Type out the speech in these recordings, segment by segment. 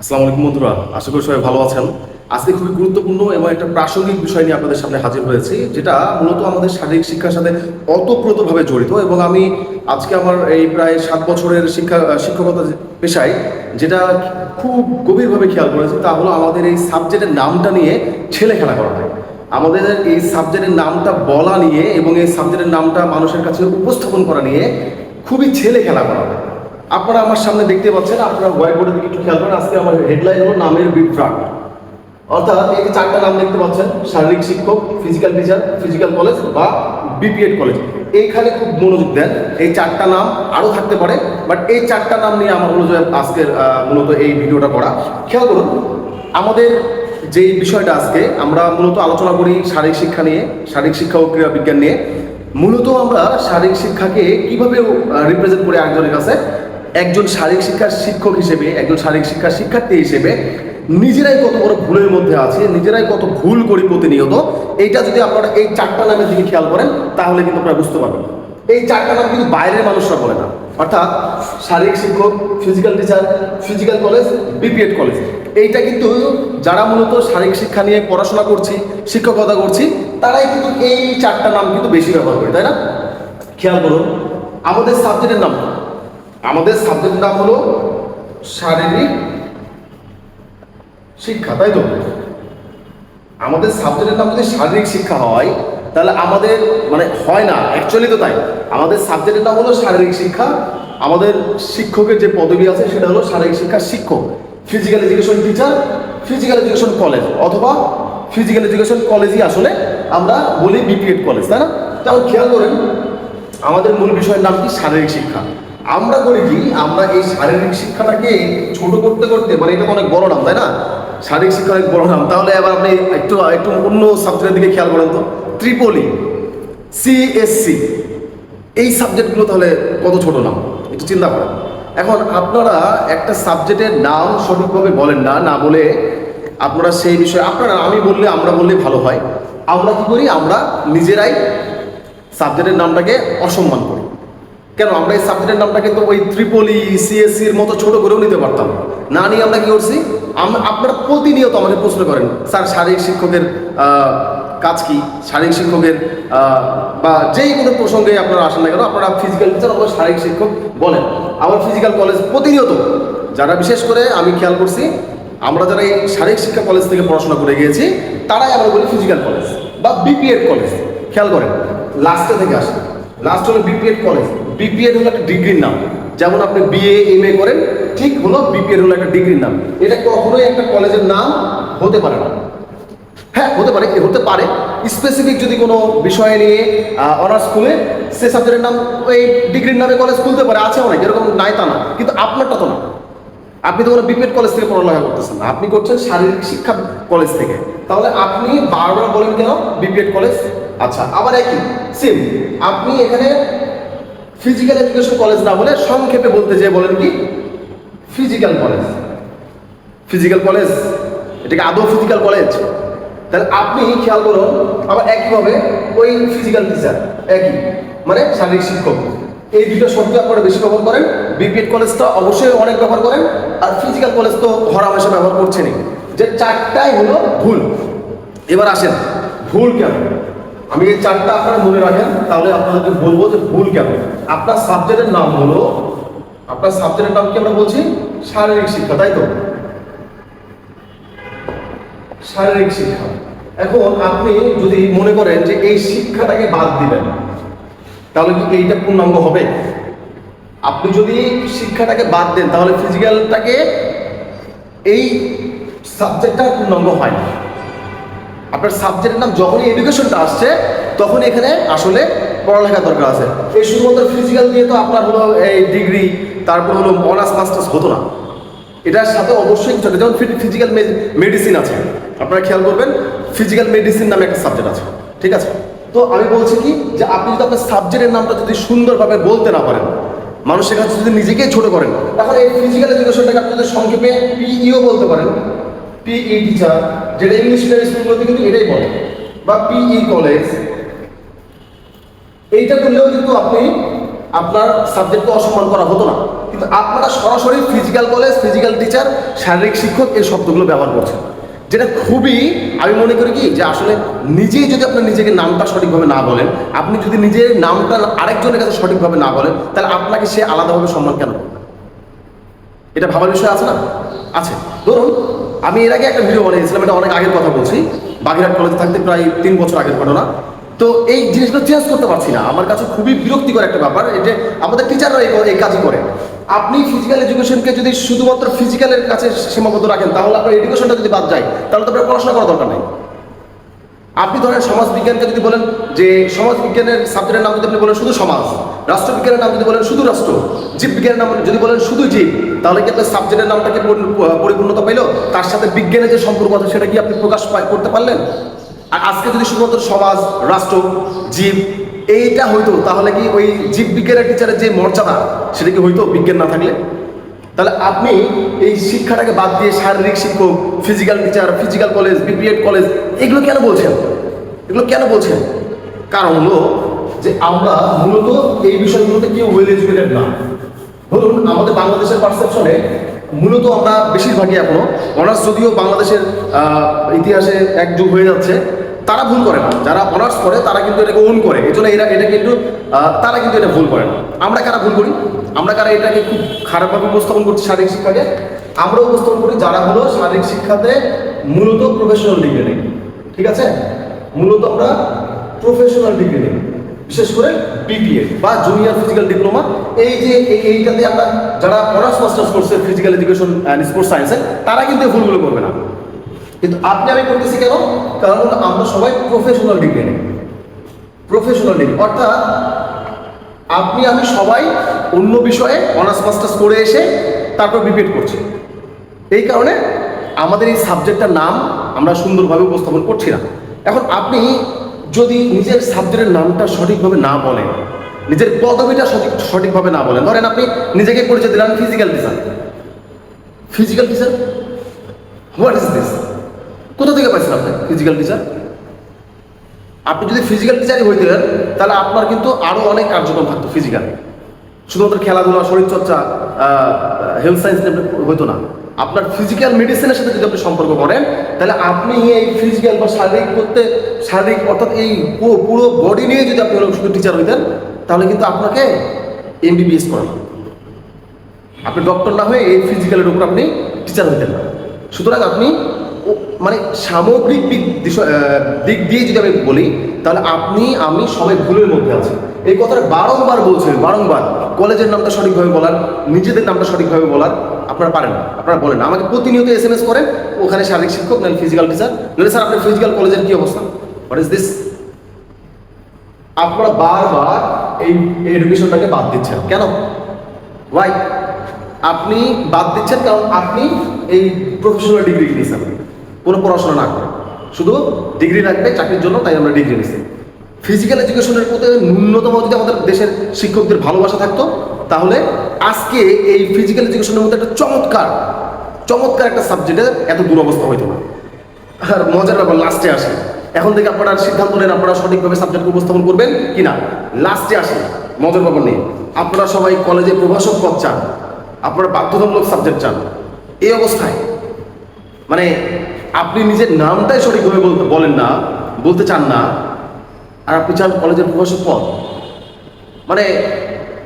আসসালামু আলাইকুম বন্ধুরা, আশা করি সবাই ভালো আছেন। আজকে খুবই গুরুত্বপূর্ণ এবং একটা প্রাসঙ্গিক বিষয় নিয়ে আপনাদের সামনে হাজির হয়েছি, যেটা মূলত আমাদের শারীরিক শিক্ষার সাথে অতপ্রতভাবে জড়িত এবং আমি আজকে আমার এই প্রায় সাত বছরের শিক্ষা, শিক্ষকতা পেশায় যেটা খুব গভীরভাবে খেয়াল করেছি, তা হলো আমাদের এই সাবজেক্টের নামটা নিয়ে ছেলে খেলা করা হয়। আমাদের এই সাবজেক্টের নামটা বলা নিয়ে এবং এই সাবজেক্টের নামটা মানুষের কাছে উপস্থাপন করা নিয়ে খুবই ছেলে খেলা করা হয়। আপনারা আমার সামনে দেখতে পাচ্ছেন, আপনারা হোয়াইট বোর্ডের দিকে একটু খেয়াল করেন, আজকে আমার হেডলাইন হলো নামের বিভ্রাট অর্থাৎ এই যে চারটা নাম দেখতে পাচ্ছেন, শারীরিক শিক্ষক ফিজিক্যাল টিচার ফিজিক্যাল কলেজ বা বিপিএড কলেজ এইখানে খুব মনোযোগ দেন, এই চারটা নাম আরও থাকতে পারে বাট এই চারটা নাম নিয়ে আমার যে আজকের মূলত এই ভিডিওটা করা। খেয়াল করুন, আমাদের যে বিষয়টা আজকে, আমরা মূলত আলোচনা করি শারীরিক শিক্ষা নিয়ে, শারীরিক শিক্ষা ও ক্রীড়া বিজ্ঞান নিয়ে। মূলত আমরা শারীরিক শিক্ষাকে কীভাবে রিপ্রেজেন্ট করি একজনের কাছে একজন শারীরিক শিক্ষার শিক্ষক হিসেবে, একজন শারীরিক শিক্ষার শিক্ষার্থী হিসেবে নিজেরাই কত বড় ভুলের মধ্যে আছে, নিজেরাই কত ভুল করি প্রতিনিয়ত, এইটা যদি আপনারা এই চারটা নামের দিকে খেয়াল করেন, তাহলে কিন্তু আপনারা বুঝতে পারবেন। এই চারটা নাম কিন্তু বাইরের মানুষরা বলে না। অর্থাৎ শারীরিক শিক্ষক physical teacher physical college BPEd college এইটা কিন্তু যারা মূলত শারীরিক শিক্ষা নিয়ে পড়াশোনা করছি, শিক্ষকতা করছি, তারাই কিন্তু এই চারটা নাম কিন্তু বেশি ব্যবহার করে, তাই না? খেয়াল করুন, আমাদের সাবজেক্টের নাম? আমাদের সাবজেক্টের নাম হলো শারীরিক শিক্ষা, তাই তো? আমাদের সাবজেক্টের নাম যদি শারীরিক শিক্ষা হয়, তাহলে আমাদের মানে হয় না অ্যাকচুয়ালি তো তাই। আমাদের সাবজেক্টের নাম হলো শারীরিক শিক্ষা। আমাদের শিক্ষকের যে পদবি আছে, সেটা হলো শারীরিক শিক্ষার শিক্ষক। Physical education teacher physical education college অথবা ফিজিক্যাল এডুকেশন কলেজই আসলে আমরা বলি বিপিএড কলেজ তাই না? তেমন খেয়াল করেন, আমাদের মূল বিষয়ের নাম কি? শারীরিক শিক্ষা। আমরা করি কি? আমরা এই শারীরিক শিক্ষাটাকে ছোট করতে করতে মানে এটা অনেক বড় নাম, তাই না? শারীরিক শিক্ষা অনেক বড় নাম। তাহলে এবার আপনি একটু একটু অন্য সাবজেক্টের দিকে খেয়াল করেন তো। ত্রিপলি সিএসসি এই সাবজেক্টগুলো তাহলে কত ছোট নাম? একটু চিন্তা করেন। এখন আপনারা একটা সাবজেক্টের নাম সঠিকভাবে বলেন না না বলে আপনারা সেই বিষয়ে, আপনারা আমি বললে, আমরা বললে ভালো হয়। আমরা কি করি? আমরা নিজেরাই সাবজেক্টের নামটাকে অসম্মান করি। কেন? আমরা এই সাবজেক্টের নামটা কিন্তু ওই ত্রিপলি সিএসসির মতো ছোট করেও নিতে পারতাম। না নিয়ে আমরা কি করছি? আপনারা প্রতিনিয়ত আমাদের প্রশ্ন করেন, স্যার, শারীরিক শিক্ষকের কাজ কি? শারীরিক শিক্ষকের বা যেই কোনো প্রসঙ্গে আপনারা আসেন না কেন, আপনারা ফিজিক্যাল টিচার অথবা শারীরিক শিক্ষক বলেন। আমার ফিজিক্যাল কলেজ প্রতিনিয়ত, যারা বিশেষ করে আমি খেয়াল করছি, আমরা যারা এই শারীরিক শিক্ষা কলেজ থেকে পড়াশোনা করে গিয়েছি, তারাই আমরা বলি ফিজিক্যাল কলেজ বা বিপিএড কলেজ খেয়াল করেন লাস্টে থেকে আসে। লাস্ট হলো বিপিএড কলেজ বিপিএড হলো একটা ডিগ্রির নাম। যেমন আপনি বিএ এম এ করেন, ঠিক হলো বিপিএড হলো একটা ডিগ্রির নাম। এটা কখনোই একটা কলেজের নাম হতে পারে না। হ্যাঁ হতে পারে হতে পারে। স্পেসিফিক যদি কোনো বিষয় নিয়ে অনার্স খুলে, সে সাবজেক্টের নাম ওই ডিগ্রির নামে কলেজ খুলতে পারে আছে অনেক এরকম নাই তা না। কিন্তু আপনারটা তো না। আপনি তো কোনো বিপিএড কলেজ থেকে পড়ালেখা করতেছেন আপনি করছেন শারীরিক শিক্ষা কলেজ থেকে। তাহলে আপনি বারবার বলেন কেন বিপিএড কলেজ আচ্ছা আবার একই সেম আপনি এখানে ফিজিক্যাল এডুকেশন কলেজ না বলে সংক্ষেপে বলতে যেয়ে বলেন কি? ফিজিক্যাল কলেজ ফিজিক্যাল কলেজ এটাকে আদৌ ফিজিক্যাল কলেজ তাহলে আপনি খেয়াল করুন, আবার একইভাবে ওই ফিজিক্যাল টিচার একই মানে শারীরিক শিক্ষক। এই দুটো শব্দ আপনারা বেশি ব্যবহার করেন বিপিএড কলেজটা অবশ্যই অনেক ব্যবহার করেন, আর ফিজিক্যাল কলেজ তো হরামেশা ব্যবহার করছেনই। যে চারটাই হলো ভুল। এবার আসেন, ভুল কেন? আমি এই চারটা আপনারা মনে রাখেন, তাহলে আপনাদেরকে বলব যে ভুল কেন? আপনার সাবজেক্টের নাম হলো, আপনার সাবজেক্টের নাম কি আমরা বলছি? শারীরিক শিক্ষা, তাই তো? শারীরিক শিক্ষা। এখন আপনি যদি মনে করেন যে এই শিক্ষাটাকে বাদ দিবেন, তাহলে কি এইটা পূর্ণাঙ্গ হবে? আপনি যদি শিক্ষাটাকে বাদ দেন, তাহলে ফিজিক্যালটাকে এই সাবজেক্টটা পূর্ণাঙ্গ হয় আপনার সাবজেক্টের নাম যখনই এডুকেশনটা আসছে তখন এখানে আসলে পড়ালেখা দরকার আছে। এই শুধুমাত্র ফিজিক্যাল দিয়ে তো আপনার হলো এই ডিগ্রি তারপর হলো অনার্স মাস্টার্স হতো না। এটার সাথে অবশ্যই আছে। যেমন ফিজিক্যাল মেডিসিন আছে। আপনারা খেয়াল করবেন ফিজিক্যাল মেডিসিন নামে একটা সাবজেক্ট আছে। ঠিক আছে? তো আমি বলছি কি, যে আপনি যদি আপনার সাবজেক্টের নামটা যদি সুন্দরভাবে বলতে না পারেন, মানুষের কাছে যদি নিজেকেই ছোট করেন, তাহলে এই ফিজিক্যাল এডুকেশনটাকে আপনি যদি সংক্ষেপে পিইও বলতে পারেন পিই টিচার যেটা ইংলিশ মিডিয়াম কিন্তু এটাই বলে, বা পিই কলেজ এইটা করলেও কিন্তু আপনি আপনার সাবজেক্টকে অসম্মান করা হতো না। কিন্তু আপনারা সরাসরি ফিজিক্যাল কলেজ ফিজিক্যাল টিচার শারীরিক শিক্ষক এই শব্দগুলো ব্যবহার করছেন। যেটা খুবই, আমি মনে করি কি, যে আসলে নিজেই যদি আপনার নিজেকে নামটা সঠিকভাবে না বলেন, আপনি যদি নিজের নামটা আরেকজনের কাছে সঠিকভাবে না বলেন, তাহলে আপনাকে সে আলাদাভাবে সম্মান কেন এটা ভাবার বিষয় আছে না? আছে। ধরুন আমি এর আগে একটা ভিডিও বানিয়েছিলাম, এটা অনেক আগের কথা বলছি। বাগেরহাট কলেজে থাকতে প্রায় তিন বছর আগের ঘটনা। তো এই জিনিসগুলো চেঞ্জ করতে পারছি না। আমার কাছে খুবই বিরক্তিকর একটা ব্যাপার এটা আমাদের টিচাররা এই কাজই করে। আপনি ফিজিক্যাল এডুকেশনকে যদি শুধুমাত্র ফিজিক্যালের কাছে সীমাবদ্ধ রাখেন, তাহলে আপনার এডুকেশনটা যদি বাদ যায়, তাহলে তো আপনার পড়াশোনা করার দরকার নেই। আপনি ধরেন সমাজ বিজ্ঞানকে যদি বলেন যে সমাজ বিজ্ঞানের সাবজেক্টের নাম যদি আপনি বলেন শুধু সমাজ, রাষ্ট্রবিজ্ঞানের নাম যদি বলেন শুধু রাষ্ট্র জীব বিজ্ঞানের নাম যদি বলেন শুধু জীব, তাহলে কি আপনার সাবজেক্টের নামটাকে পরিপূর্ণতা পাইলো? তার সাথে বিজ্ঞানের যে সম্পর্ক আছে সেটা কি আপনি প্রকাশ করতে পারলেন? আর আজকে যদি শুধুমাত্র সমাজ, রাষ্ট্র, জীব, এইটা হইতো, তাহলে কি ওই জীব বিজ্ঞানের টিচারের যে মর্যাদা, সেটা কি হইতো? বিজ্ঞান না থাকলে? তাহলে আপনি এই শিক্ষাটাকে বাদ দিয়ে শারীরিক শিক্ষক physical teacher physical college BPEd college এগুলো কেন বলছেন? এগুলো কেন বলছেন? কারণ হলো যে আমরা মূলত এই বিষয়গুলোতে কেউ ওয়েল এডুকেটেড না। ধরুন, আমাদের বাংলাদেশের পারসেপশনে মূলত আমরা বেশিরভাগই এখনও অনার্স যদিও বাংলাদেশের ইতিহাসে এক যুগ হয়ে যাচ্ছে, তারা ভুল করে না। যারা অনার্স করে, তারা কিন্তু এটাকে ওন করে। এই জন্য এরা, এটা কিন্তু তারা কিন্তু এটা ভুল করে না। আমরা কারা ভুল করি? আমরা কারা এটাকে খুব খারাপভাবে উপস্থাপন করছি শারীরিক শিক্ষাকে? আমরা উপস্থাপন করি যারা হলো শারীরিক শিক্ষাতে মূলত প্রফেশনাল ডিগ্রি নেই। ঠিক আছে? মূলত আমরা প্রফেশনাল ডিগ্রি নেই। বিশেষ করে বিপিএ বা জুনিয়র ফিজিক্যাল ডিপ্লোমা এই যে এই- এইটাতে আমরা যারা অনার্স মাস্টার্স করছে ফিজিক্যাল এডুকেশন অ্যান্ড স্পোর্টস সায়েন্সে তারা কিন্তু ভুলগুলো করবে না। কিন্তু আপনি আমি করতেছি কেন? কারণ আমরা সবাই প্রফেশনাল ডিগ্রি নেই। প্রফেশনাল ডিগ্রি অর্থাৎ আপনি, আমি সবাই অন্য বিষয়ে অনার্স মাস্টার্স করে এসে তারপর বিপিএড করছি। এই কারণে আমাদের এই সাবজেক্টটার নাম আমরা সুন্দরভাবে উপস্থাপন করছি না। এখন আপনি যদি নিজের সাবজেক্টের নামটা সঠিকভাবে না বলেন নিজের পদবিটা সঠিক, সঠিকভাবে না বলেন ধরেন আপনি নিজেকে পরিচয় দিলেন physical teacher physical teacher what is this কোথা থেকে পাইছেন আপনি ফিজিক্যাল টিচার আপনি যদি ফিজিক্যাল টিচারই হইতেন তাহলে আপনার কিন্তু আরও অনেক কার্যক্রম থাকতো ফিজিক্যাল শুধুমাত্র খেলাধুলা, শরীরচর্চা হেলথ সায়েন্স হইতো না। আপনার ফিজিক্যাল মেডিসিনের সাথে যদি আপনি সম্পর্ক করেন, তাহলে আপনি এই ফিজিক্যাল বা শারীরিক করতে, শারীরিক অর্থাৎ এই পুরো বডি নিয়ে যদি আপনি শুধু টিচার হইতেন, তাহলে কিন্তু আপনাকে এমবিবিএস করানো আপনি ডক্টর না হয়ে এই ফিজিক্যালের উপর আপনি টিচার হইতেন না। সুতরাং আপনি মানে সামগ্রিক দিক দিক দিয়ে যদি আমি বলি, তাহলে আপনি, আমি সবাই ভুলের মধ্যে আছি। এই কথাটা বারংবার বলছেন বারংবার। কলেজের নামটা সঠিকভাবে বলার, নিজেদের নামটা সঠিকভাবে বলার আপনারা পারেন না। আপনারা বলেন আমাকে প্রতিনিয়ত এস এম এস করেন ওখানে শারীরিক শিক্ষক, নাহলে ফিজিক্যাল টিচার নাহলে স্যার, আপনার ফিজিক্যাল কলেজের কি অবস্থা? হোয়াট ইজ দিস আপনারা বারবার এই এডুকেশনটাকে বাদ দিচ্ছেন। কেন? ওয়াই আপনি বাদ দিচ্ছেন কারণ আপনি এই প্রফেশনাল ডিগ্রি নিয়েছেন। কোনো পড়াশোনা না করে। শুধু ডিগ্রি রাখবে চাকরির জন্য, তাই আমরা ডিগ্রি নিছি ফিজিক্যাল এডুকেশনের প্রতি ন্যূনতম যদি আমাদের দেশের শিক্ষকদের ভালোবাসা থাকতো, তাহলে আজকে এই ফিজিক্যাল এডুকেশনের মধ্যে একটা চমৎকার চমৎকার একটা সাবজেক্টের এত দুরবস্থা হইতো না। আর মজার ব্যাপার লাস্টে আসে। এখন থেকে আপনারা সিদ্ধান্ত নেন আপনারা সঠিকভাবে সাবজেক্ট উপস্থাপন করবেন কি না লাস্টে আসে, মজার ব্যাপার নেই আপনারা সবাই কলেজে প্রভাষক পদ চান, আপনারা বাধ্যতামূলক সাবজেক্ট চান। এই অবস্থায় মানে আপনি নিজের নামটাই সঠিকভাবে বলতে বলেন না, বলতে চান না আর আপনি চান কলেজের প্রভাষক পদ? মানে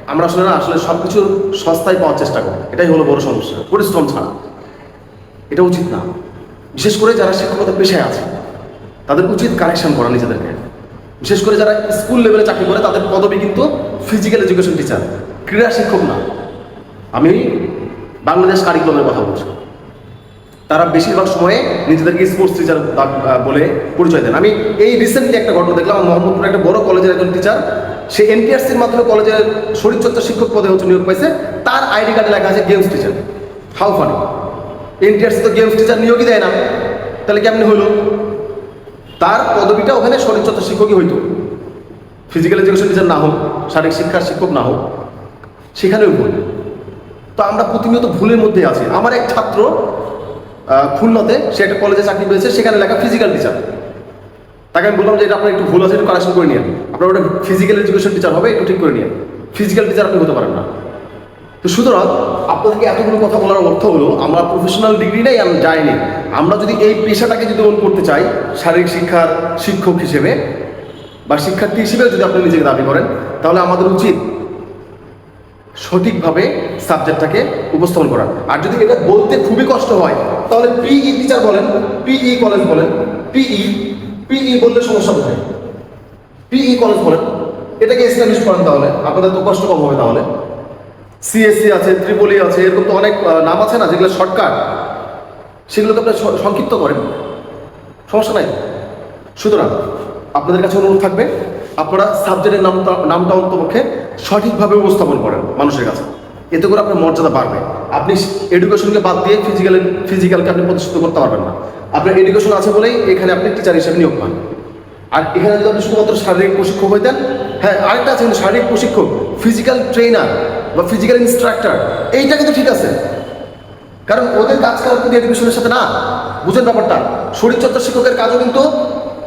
আমরা আসলে না, আসলে সব কিছু সস্তায় পাওয়ার চেষ্টা করি এটাই হলো বড় সমস্যা, পরিশ্রম ছাড়া। এটা উচিত না। বিশেষ করে যারা শিক্ষকতা পেশায় আছে, তাদের উচিত কারেকশন করা নিজেদেরকে। বিশেষ করে যারা স্কুল লেভেলে চাকরি করে, তাদের পদবি কিন্তু ফিজিক্যাল এডুকেশন টিচার ক্রীড়া শিক্ষক না। আমি বাংলাদেশ কারিকুলামের কথা বলছি। তারা বেশিরভাগ সময়ে নিজেদেরকে স্পোর্টস টিচার বলে পরিচয় দেন। আমি এই রিসেন্টলি একটা ঘটনা দেখলাম মোহাম্মদপুর একটা বড় কলেজের একজন টিচার সে এনটিআরসির মাধ্যমে কলেজের শরীরচর্চা শিক্ষক পদে হচ্ছে নিয়োগ পাইছে। তার আইডি কার্ডে লেখা আছে games teacher how funny NTRC তো গেমস টিচার নিয়োগই দেয় না। তাহলে কেমনি হইল? তার পদবিটা ওখানে শরীরচর্চা শিক্ষকই হইতো। ফিজিক্যাল এডুকেশন টিচার না হোক, শারীরিক শিক্ষার শিক্ষক না হোক, সেখানেও ভুল। তো আমরা প্রতিনিয়ত ভুলের মধ্যে আছি। আমার এক ছাত্র খুলনাতে সে একটা কলেজে চাকরি পেয়েছে, সেখানে লেখা ফিজিক্যাল টিচার তাকে আমি বললাম যে এটা আপনার একটু ভুল আছে, একটু কারেকশন করে নিন আপনার ওটা ফিজিক্যাল এডুকেশন টিচার হবে, একটু ঠিক করে নিন ফিজিক্যাল টিচার আপনি হতে পারেন না। তো সুতরাং, আপনাদেরকে এতগুলো কথা বলার অর্থ হলো, আমরা প্রফেশনাল ডিগ্রিটাই আমি যাইনি। আমরা যদি এই পেশাটাকে যদি ওন করতে চাই, শারীরিক শিক্ষার শিক্ষক হিসেবে বা শিক্ষার্থী হিসেবে যদি আপনি নিজেকে দাবি করেন, তাহলে আমাদের উচিত সঠিকভাবে সাবজেক্টটাকে উপস্থাপন করা। আর যদি এটা বলতে খুবই কষ্ট হয়, তাহলে পিই টিচার বলেন পিই কলেজ বলেন পিই পিই বললে সমস্যা কোথায়? পিই কলেজ বলেন, এটাকে এস্টাবলিশ করেন তাহলে, আপনাদের তো কষ্ট কম হবে তাহলে। সিএসসি আছে ত্রিপলি আছে, এরকম তো অনেক নাম আছে না, যেগুলো শর্টকাট সেগুলোকে আপনি স- সংক্ষিপ্ত করেন। সমস্যা নাই। সুতরাং, আপনাদের কাছে অনুরোধ থাকবে, আপনারা সাবজেক্টের নামটা নামটা অন্তপক্ষে সঠিকভাবে উপস্থাপন করেন মানুষের কাছে। এতে করে আপনার মর্যাদা বাড়বে। আপনি এডুকেশনকে বাদ দিয়ে ফিজিক্যাল ফিজিক্যালকে আপনি প্রতিষ্ঠিত করতে পারবেন না। আপনার এডুকেশন আছে বলেই এখানে আপনি টিচার হিসেবে নিয়োগ পান। আর এখানে যদি আপনি শুধুমাত্র শারীরিক প্রশিক্ষক হইতেন হ্যাঁ আরেকটা আছে কিন্তু শারীরিক প্রশিক্ষক ফিজিক্যাল ট্রেনার বা ফিজিক্যাল ইনস্ট্রাক্টর এইটা কিন্তু ঠিক আছে। কারণ ওদের কাজ কাজ কিন্তু এডুকেশনের সাথে না। বুঝেন ব্যাপারটা। শরীরচর্চা শিক্ষকের কাজও কিন্তু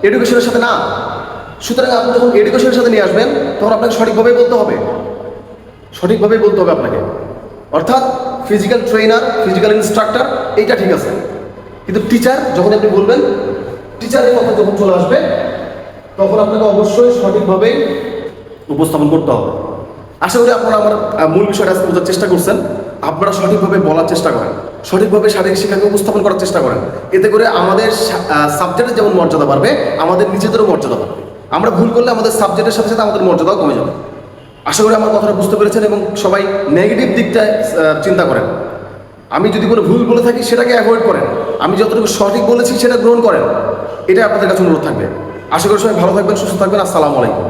এডুকেশনের সাথে না। সুতরাং আপনি যখন এডুকেশনের সাথে নিয়ে আসবেন, তখন আপনাকে সঠিকভাবেই বলতে হবে। সঠিকভাবেই বলতে হবে আপনাকে। অর্থাৎ ফিজিক্যাল ট্রেনার ফিজিক্যাল ইনস্ট্রাক্টর এইটা ঠিক আছে। কিন্তু টিচার যখন আপনি বলবেন টিচারের কথা যখন চলে আসবে, তখন আপনাকে অবশ্যই সঠিকভাবেই উপস্থাপন করতে হবে। আশা করি আপনারা আমার মূল বিষয়টা আজকে বোঝার চেষ্টা করছেন। আপনারা সঠিকভাবে বলার চেষ্টা করেন। সঠিকভাবে শারীরিক শিক্ষাকে উপস্থাপন করার চেষ্টা করেন। এতে করে আমাদের সাবজেক্টের যেমন মর্যাদা বাড়বে, আমাদের নিজেদেরও মর্যাদা বাড়বে। আমরা ভুল করলে আমাদের সাবজেক্টের সাথে সাথে আমাদের মর্যাদাও কমে যাবে। আশা করি আমার কথাটা বুঝতে পেরেছেন এবং সবাই নেগেটিভ দিকটায় চিন্তা করেন। আমি যদি কোনো ভুল বলে থাকি, সেটাকে অ্যাভয়েড করেন। আমি যতটুকু সঠিক বলেছি, সেটা গ্রহণ করেন। এটাই আপনাদের কাছে অনুরোধ থাকবে। আশা করি সবাই ভালো থাকবেন, সুস্থ থাকবেন। আসসালামু আলাইকুম।